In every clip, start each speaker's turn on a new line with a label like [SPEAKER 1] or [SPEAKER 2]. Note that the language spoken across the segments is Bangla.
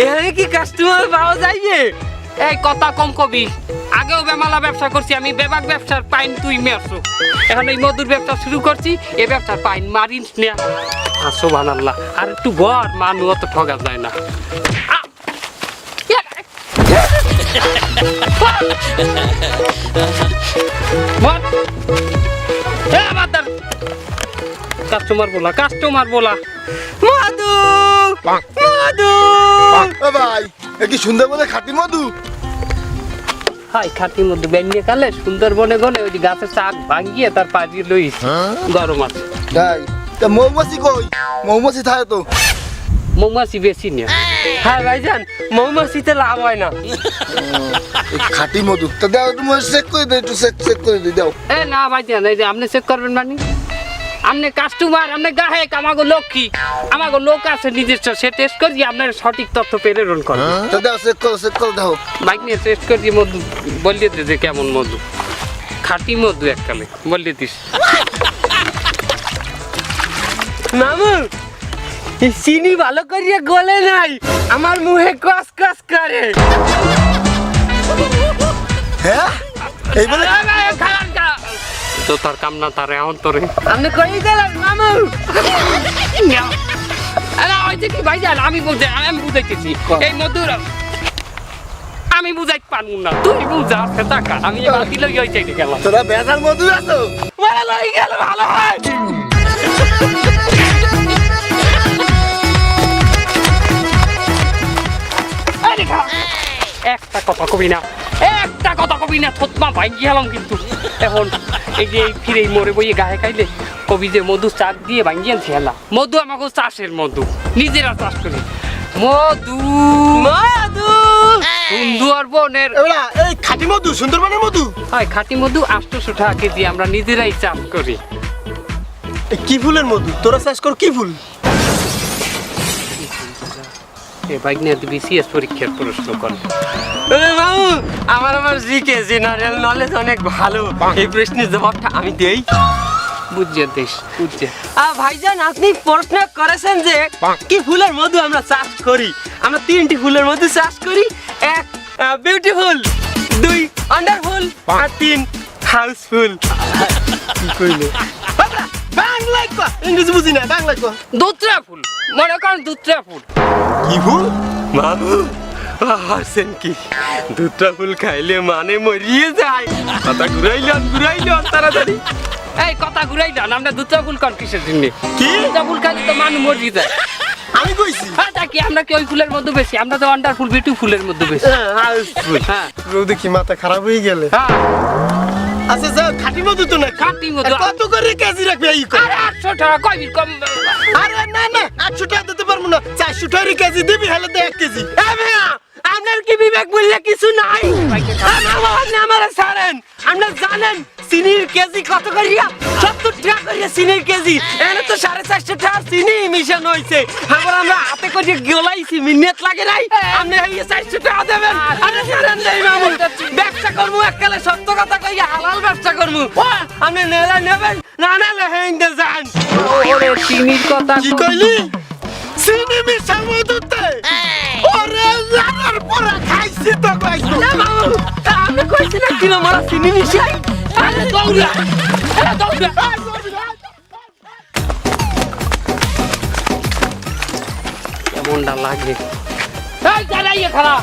[SPEAKER 1] এখানে কি কাস্টমার পাওয়া যাইবে
[SPEAKER 2] এই কথা কম কবি। আগেও বেমালা ব্যবসা করছি আমি বেবাক ব্যবসার পাইন তুই মেরছো। এখন এই মধুর ব্যবসা শুরু করছি এই ব্যবসার পাইন মারিস না। আসো বানাল্লাহ আর একটু বর মানু অত ঠগা যায় না। এ, কাস্টমার বলা কাস্টমার বলা।
[SPEAKER 1] মধু! মধু!
[SPEAKER 3] ও ভাই এ কি সুন্দর খাটি মধু?
[SPEAKER 2] হাই কালে সুন্দরবনে ওই গাছের ভাঙিয়ে তার পাজি লইস গরম আছে।
[SPEAKER 3] তাই? তা মৌমাছি কই? মৌমাছি থাকে তো।
[SPEAKER 2] মৌমাছি বেশি নিয়ে
[SPEAKER 1] হ্যাঁ ভাইজান মৌমাছিতে লাভ হয় না।
[SPEAKER 3] খাটি মধু। তা দাও চেক করে দে একটু চেক চেক করে দে দাও।
[SPEAKER 2] এ না এই যে আপনি চেক করবেন মানে? আপনি কাস্টমার আপনি গায়ক আমাগো লক্ষ্মী আমাগো লোক আছে নিজস্ব সে টেস্ট করি আপনার সঠিক তথ্য প্রেরণ করে
[SPEAKER 3] তা দাও চেক করো চেক করে দাও।
[SPEAKER 2] বাইক নিয়ে টেস্ট করি মধু বলিয়ে দে যে কেমন মধু। খাঁটি মধু এককালে বলিয়ে দিস।
[SPEAKER 1] মামু এই চিনি ভালো করিয়া গলে নাই আমার মুহে কস কস করে।
[SPEAKER 3] হ্যাঁ? এই বলে
[SPEAKER 2] তো তার কাম না তার এখন তোরে
[SPEAKER 1] আপনি কই দিলেন মামু?
[SPEAKER 2] আরে ওই যে কি ভাইজান আমি বুঝে আমি বুঝাইতেছি। এই মধুর আমি বুঝাইতে পারব না। তুই বুঝা আছে টাকা। আমি এবার দিলে ওই চাইতে গেলাম?
[SPEAKER 3] তোরা বেজার মধু আছো?
[SPEAKER 1] ভালো লই গেল ভালো হয়।
[SPEAKER 2] একটা কথা কবি না। একটা কথা কবি না থতমা ভাই গেলাম কিন্তু। এখন এই যে এই ফিরে মরে বইয়ে গায়ে খাইলে কবি যে মধু চাক দিয়ে ভাঙিয়ে খেলা মধু আমাকে চাষের মধু নিজেরা চাষ করি। মধু।
[SPEAKER 1] মধু।
[SPEAKER 2] সুন্দর বনের
[SPEAKER 3] এবার এই খাটি মধু সুন্দরবনের মধু?
[SPEAKER 2] হয় খাঁটি মধু আটশোশো টাকা কেজি আমরা নিজেরাই চাষ করি।
[SPEAKER 3] এই কি ফুলের মধু? তোরা চাষ কর কি ফুল?
[SPEAKER 2] এ বাইক বিসিএস পরীক্ষার প্রশ্ন করে।
[SPEAKER 1] এ আমার আমার জিকে জেনারেল নলেজ অনেক ভালো। এই প্রশ্নের জবাবটা আমি দেই।
[SPEAKER 2] বুঝছে দেশ বুঝছে
[SPEAKER 1] আ ভাইজান আপনি প্রশ্ন করেছেন যে কি ফুলের মধু আমরা চাষ করি? আমরা তিনটি ফুলের মধু চাষ করি। এক বিউটিফুল দুই আন্ডারফুল আর তিন হাউসফুল কি কইলে? ইংরেজি বুঝি না বাংলায় কো।
[SPEAKER 2] দুত্রা ফুল মনে করেন দুত্রা ফুল।
[SPEAKER 3] কি ফুল?
[SPEAKER 1] বাবু হাসেন কি? ফুল খাইলে মানে মরিয়ে যায়। কথা ঘুরাইলন ঘুরাইলন তাড়াতাড়ি।
[SPEAKER 2] এই কথা ঘুরাই না আমরা দুত্রা ফুল কন কিসের জন্য?
[SPEAKER 1] কি?
[SPEAKER 2] দুত্রা ফুল খালি তো মানুষ মরি যায়।
[SPEAKER 3] আমি কইছি।
[SPEAKER 2] হ্যাঁ তা কি আমরা কি ওই ফুলের মধ্যে বেশি? আমরা তো আন্ডার ফুল বিউটি ফুলের মধ্যে বেশি। হ্যাঁ।
[SPEAKER 3] রোদে কি মাথা খারাপ হয়ে গেলে?
[SPEAKER 2] হ্যাঁ।
[SPEAKER 3] আচ্ছা স্যার খাটি মধু তো না
[SPEAKER 2] খাঁটি মধু।
[SPEAKER 3] কত করে কেজি রাখবে এই
[SPEAKER 2] আরে আটশো টাকা কয় কম
[SPEAKER 3] আরে না না আটশো টাকা দিতে পারব না। চারশো টাকা কেজি দিবি হলে তো এক কেজি।
[SPEAKER 1] এ ভাইয়া, আপনার কি বিবেক বললে কিছু নাই? আমার আপনি আমার ছাড়েন। আপনি জানেন চিনির কেজি কত করিয়া? সত্তর টাকা করিয়া চিনির কেজি। এখানে তো সাড়ে চারশো টাকা চিনি মিশন হয়েছে আবার আমরা হাতে করে গলাইছি মিনিট লাগে নাই। আপনি এই চারশো টাকা দেবেন। আরে ছাড়েন দেই মামু ব্যবসা করব এককালে সত্য কথা কইয়া হালাল ব্যবসা করব আপনি নেলা নেবেন না নালে হেঙ্গে যান।
[SPEAKER 2] ওরে চিনির কথা
[SPEAKER 3] কি কইলি? চিনি মিশার মধুতে ওরে লাগার পরা খাইছি তো কইছো।
[SPEAKER 1] না মামু আপনি কইছিলেন কিলো মারা চিনি মিশাই
[SPEAKER 2] আরে দৌড়া। আরে দৌড়া। কেমনটা লাগে এই দাঁড়াইয়ে খারা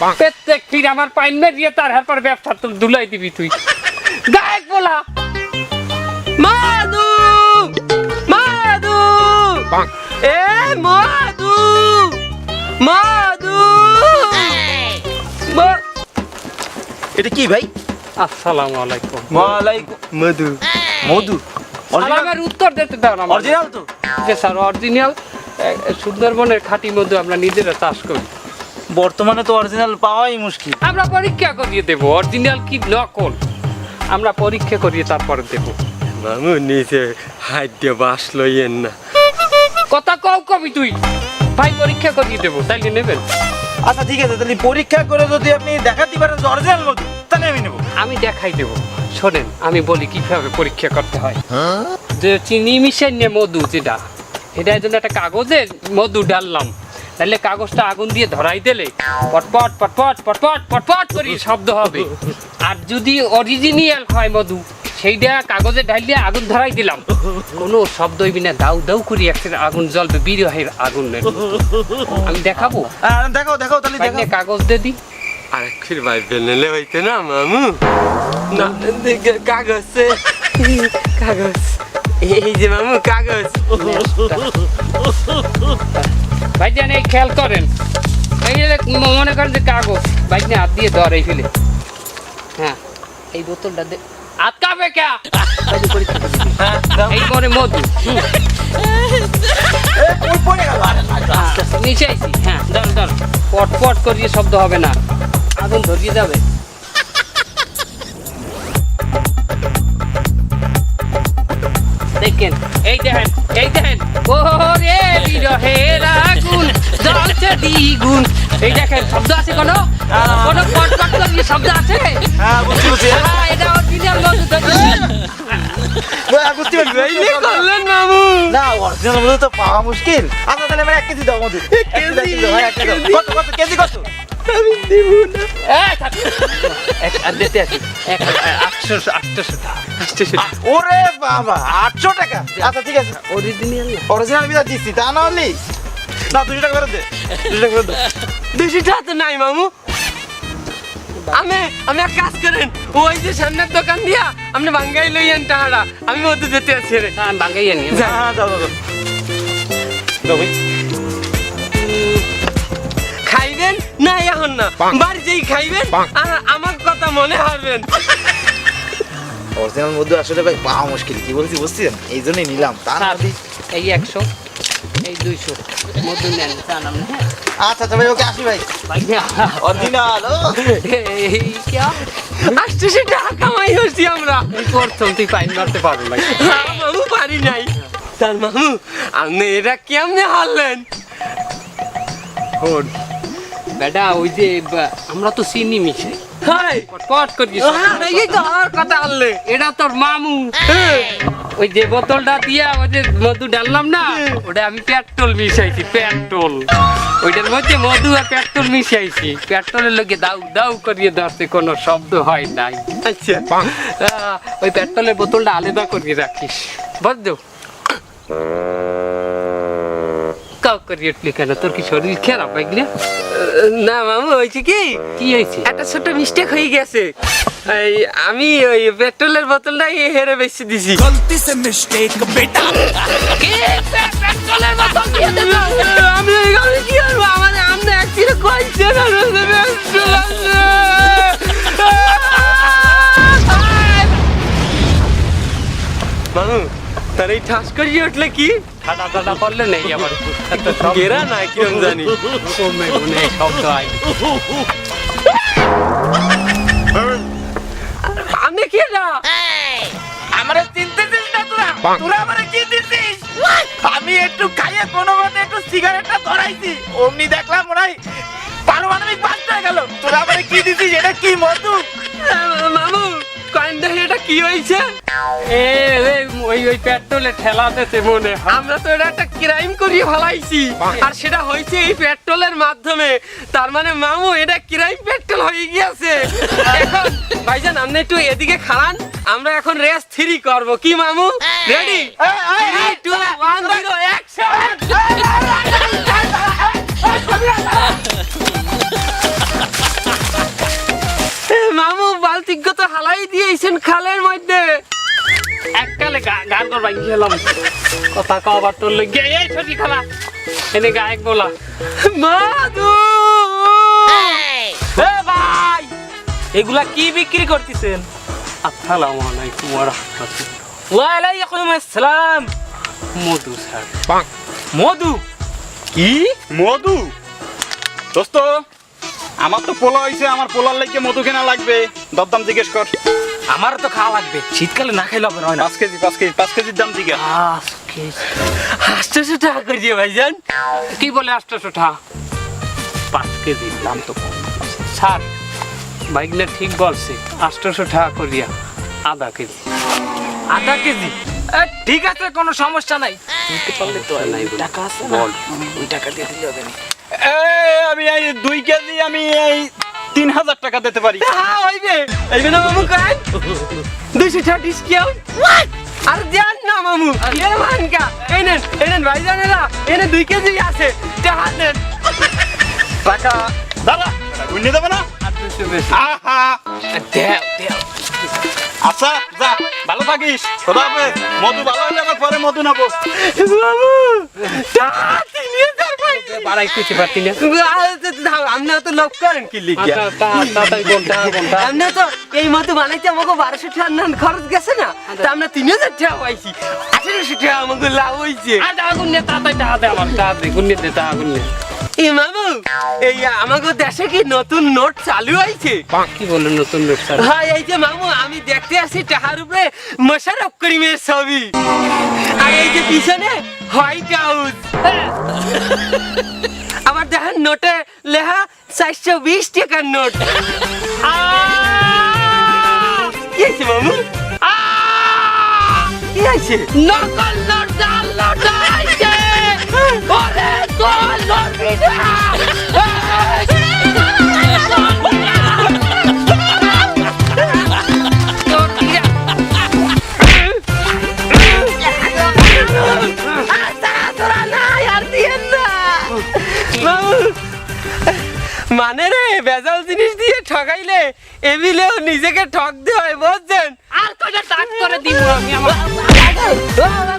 [SPEAKER 2] প্রত্যেক আমার পাইন মেরিয়ে তার হারপর ব্যবসা তো দুলাই দিবি তুই। গায়ক বলা।
[SPEAKER 1] মাদু মাদু এ মাদু মাদু!
[SPEAKER 3] এটা কি ভাই?
[SPEAKER 2] আসসালামু আলাইকুম।
[SPEAKER 3] ওয়ালাইকুম মধু। মধু।
[SPEAKER 2] সালামের উত্তর দিতে দাও না
[SPEAKER 3] অরিজিনাল তো?
[SPEAKER 2] যে স্যার অরিজিনাল সুন্দরবনের খাঁটি মধু আমরা নিজেরা চাষ করি।
[SPEAKER 4] বর্তমানে তো অরিজিনাল পাওয়াই মুশকিল।
[SPEAKER 2] আমরা পরীক্ষা করিয়ে দেবো অরিজিনাল কি নকল? আমরা পরীক্ষা করিয়ে তারপরে দেবো।
[SPEAKER 1] মামু নিচে হাত দিয়ে বাস লইয়েন না।
[SPEAKER 2] কথা কও কবি তুই। ভাই পরীক্ষা করিয়ে দেবো তাইলে নেবেন।
[SPEAKER 4] আচ্ছা ঠিক আছে তাহলে পরীক্ষা করে যদি আপনি দেখাতে পারেন যে অরিজিনাল মধু তাহলে আমি নেব।
[SPEAKER 2] আমি দেখাই দেবো। শোনেন আমি বলি কীভাবে পরীক্ষা করতে হয়। যে চিনি মিশাই নিয়ে মধু যেটা এটা জন্য একটা কাগজে মধু ডাললাম। তাহলে কাগজটা আগুন দিয়ে ধরাই দিলে পটপট পটপট পটপট পটপট করে শব্দ হবে। আর যদি অরিজিনাল হয় মধু সেইটা কাগজে ঢালিয়ে আগুন ধরাই দিলাম। কোনো শব্দ হইবি না দাউ দাউ করি একটা আগুন জ্বলবে বিরহের আগুন আমি দেখাবো?
[SPEAKER 4] দেখাও দেখাও তাহলে
[SPEAKER 2] কাগজ দিয়ে দিই
[SPEAKER 1] আর ফির ভাই বেললে হইতে না মামু? না। দেখে কাগজ কাগজ। এই যে মামু কাগজ।
[SPEAKER 2] ভাইজান এই খেয়াল করেন। এই যে মনে করেন যে কাগজ। ভাইজান হাত দিয়ে ধর এই ফেলে। হ্যাঁ এই বোতলটা আটকাবে কে? করে।
[SPEAKER 1] হ্যাঁ,
[SPEAKER 2] মধু। আচ্ছা, নিচে আইছি। হ্যাঁ ধর ধর পট পট করিয়ে শব্দ হবে না। আগুন ধরিয়ে যাবে। দেখেন এই দেখেন এই দেখেন। ও রে বিরহের আগুন জ্বলছে দ্বিগুণ। এই দেখেন শব্দ আছে কোনো? কোনো
[SPEAKER 1] করলেন
[SPEAKER 4] না অরিজিনাল মধু তো পাওয়া মুশকিল। আচ্ছা তাহলে আমার এক কেজি দাও মধু। এক কেজি দাও, কেজি দাও, এক কেজি। দাও। কত কত কেজি কত?
[SPEAKER 1] আমি দিব না।
[SPEAKER 2] এই, থাক। এক আর দিতে আছি। আটশো
[SPEAKER 4] ওরে বাবা আটশো টাকা। আচ্ছা ঠিক আছে।
[SPEAKER 2] অরিজিনাল না।
[SPEAKER 4] অরিজিনাল বিদা দিচ্ছি তা না হলি। না দুশো টাকা করে দে। দুশো টাকা করে দে।
[SPEAKER 1] বেশি টাকা তো নাই মামু। আমি আমি এক কাজ করেন ওই যে সামনের দোকান দিয়া আপনি বাঙ্গাই লইয়েন আমি মধ্যে যেতে আছি রে।
[SPEAKER 2] হ্যাঁ বাঙ্গাইয়া নিয়ে
[SPEAKER 1] যা।
[SPEAKER 4] হ্যাঁ যাও যাও যাও।
[SPEAKER 1] খাইবেন? না এখন না। বাড়ি যেই খাইবেন আর আমার কথা মনে হারবেন।
[SPEAKER 4] অরিজিনাল মধু আসলে ভাই পাওয়া মুশকিল। কি বলছি বুঝছেন? এই জন্যই নিলাম। তা না
[SPEAKER 2] স্যার, এই একশো। এই দুইশো। মধু নেন চান আপনি হ্যাঁ
[SPEAKER 4] আচ্ছা আচ্ছা ওকে আসি ভাই। অরিজিনাল
[SPEAKER 2] এই কিয়া?
[SPEAKER 1] আসতেছে টাকা কামাই হচ্ছি আমরা।
[SPEAKER 2] প্রথম তুই পাইন মারতে পারব ভাই।
[SPEAKER 1] হ্যাঁ, মামু পারি নাই। তার মামু আপনি এটা কেমনে হারলেন?
[SPEAKER 2] শোন বেটা ওই যে আমরা তো চিনি মিশাই
[SPEAKER 1] হাই!
[SPEAKER 2] পট করি
[SPEAKER 1] হ্যাঁ, এই তো আমার কথা হারলে
[SPEAKER 2] এটা তোর মামু। ওই যে বোতলটা দিয়া ওই যে মধু ডাললাম না ওটা আমি পেট্রোল মিশাইছি পেট্রোল। ওইটার মধ্যে মধু আর পেট্রোল মিশাইছি। পেট্রোলের লোকে দাউ দাউ করিয়ে ধরতে কোনো শব্দ হয় নাই।
[SPEAKER 1] আচ্ছা।
[SPEAKER 2] ওই পেট্রোলের বোতলটা আলাদা করিয়ে রাখিস বুঝছ? তোর কি শরীর খারাপ লাগলে
[SPEAKER 1] না? মামু হয়েছে কি?
[SPEAKER 2] কি হয়েছে?
[SPEAKER 1] একটা ছোট মিস্টেক হয়ে গেছে। আমি ওই পেট্রোলের বোতলটা হেরে বেশি দিছি। গলতি মিস্টেক বেটা করিয়ে উঠলে কি?
[SPEAKER 2] ঠাডা ঠাডা করলে নেই আবার।
[SPEAKER 1] গেরা না কিরম জানি।
[SPEAKER 2] কমে গুনে শব্দ হয়
[SPEAKER 1] আমি কি না?
[SPEAKER 4] আমারে চিনতে দিস না তোরা তোরা আমারে কি দিছিস? আমি একটু খাইয়ে কোনো মতে একটু সিগারেটটা ধরাইছি। অমনি দেখলাম মনে হয় পারমাণবিক হয়ে গেল। তোরা আমারে কি দিছিস? এটা কি মধু?
[SPEAKER 1] মামু কয়েনটা এটা কি হয়েছে
[SPEAKER 2] এ এ, ওই ওই পেট্রোলে ঠেলা দিতে মনে হয়।
[SPEAKER 1] আমরা তো এটা একটা ক্রাইম করিয়ে ফেলাইছি। আর সেটা হয়েছে এই পেট্রোলের মাধ্যমে। তার মানে মামু এটা ক্রাইম পেট্রোল হয়ে গিয়েছে। এখন ভাইজান আপনি একটু এদিকে খাড়ান। আমরা এখন রেস থ্রি করব। কি মামু? Ready three two one zero মামু বালতিজ্ঞ তো হালাই দিয়েছেন খালের মধ্যে।
[SPEAKER 2] এককালে গা- গান করবা গেলাম কথা কবার তোর লই গে এই ছবি খালা। এনে গায়ক বলা।
[SPEAKER 4] ভাই এগুলা কি বিক্রি করতেছেন?
[SPEAKER 2] আসসালামু আলাইকুম ওয়া রাহমাতুল্লাহ।
[SPEAKER 4] ওয়ালাইকুম আসসালাম।
[SPEAKER 2] মধু স্যার।
[SPEAKER 4] মধু?
[SPEAKER 5] কি? মধু? দোস্ত আমার তো পোলা হয়েছে আমার পোলার লাগে মধু কেনা লাগবে। দরদাম জিজ্ঞেস কর।
[SPEAKER 4] আমার তো খাওয়া লাগবে। শীতকালে না খাইলে হবে না।
[SPEAKER 5] পাঁচ কেজি পাঁচ কেজি পাঁচ কেজির দাম জিজ্ঞেস
[SPEAKER 1] আটশোশো টাকা করিয়ে ভাইজান?
[SPEAKER 2] কি বলে আটশোশো টা পাঁচ কেজি দাম তো। স্যার বাইকটা ঠিক বলছে আটশোশো টাকা করিয়া আধা কেজি।
[SPEAKER 4] আধা কেজি? ঠিক আছে কোনো সমস্যা নাই।
[SPEAKER 2] দিতে পারলে তো নাই।
[SPEAKER 4] টাকা আছে
[SPEAKER 2] বল।
[SPEAKER 4] ওই টাকা দিয়ে দিলে হবে না।
[SPEAKER 5] আমি এই দুই কেজি আমি এই তিন হাজার টাকা দিতে পারি।
[SPEAKER 1] হ্যাঁ হইবে হইবে না মামু কাই দুইশো টাকা ডিসকাউন্ট আর দেন না মামু এ মানকা এই নেন এই নেন ভাই জানেরা এনে দুই কেজি আছে টাকা
[SPEAKER 5] দাদা গুনে দেবে না? আহা।
[SPEAKER 1] দেও দেও।
[SPEAKER 5] আচ্ছা যা ভালো থাকিস। খোদা হাফেজ। মধু ভালো হলে আবার পরে মধু নেব।
[SPEAKER 1] বাবু টাকা তিন হাজার পাইছি
[SPEAKER 2] বাড়াই কিছু পারতি না।
[SPEAKER 1] আমরা তো লোক করেন কি লিখিয়া
[SPEAKER 2] তা- তাড়াতাড়ি বল টাকা বল টাকা।
[SPEAKER 1] আমরা তো। এই মতো বানাইতে আমাকে বারোশো টাকা খরচ গেছে না? তা আমরা তিন হাজার টাকা পাইছি। আঠারোশো টাকা আমাকে লাভ হয়েছে
[SPEAKER 2] আর টাকা তাড়াতাড়ি টাকা দে আমার টাকা দে গুনে দে টাকা গুনে
[SPEAKER 1] এই মামু এই আমাকে দেশে কি নতুন নোট চালু হয়েছে
[SPEAKER 2] কি বলে নতুন নোট স্যার
[SPEAKER 1] হ্যাঁ এই যে মামু আমি দেখতে আসি টাহার উপরে মোশারফ করিমের ছবি। আর এই যে পিছনে হোয়াইট আবার দেখেন নোটে লেখা চারশো বিশ টাকার নোট! কি আছে মামু কি আছে
[SPEAKER 2] নকল নোট জাল নোট আইছে ওরে তোর লড়বি
[SPEAKER 1] টেবিলেও নিজেকে ঠক দিয়ে হয় বলছেন
[SPEAKER 2] আর কটা ডাক করে দিব আমি আমার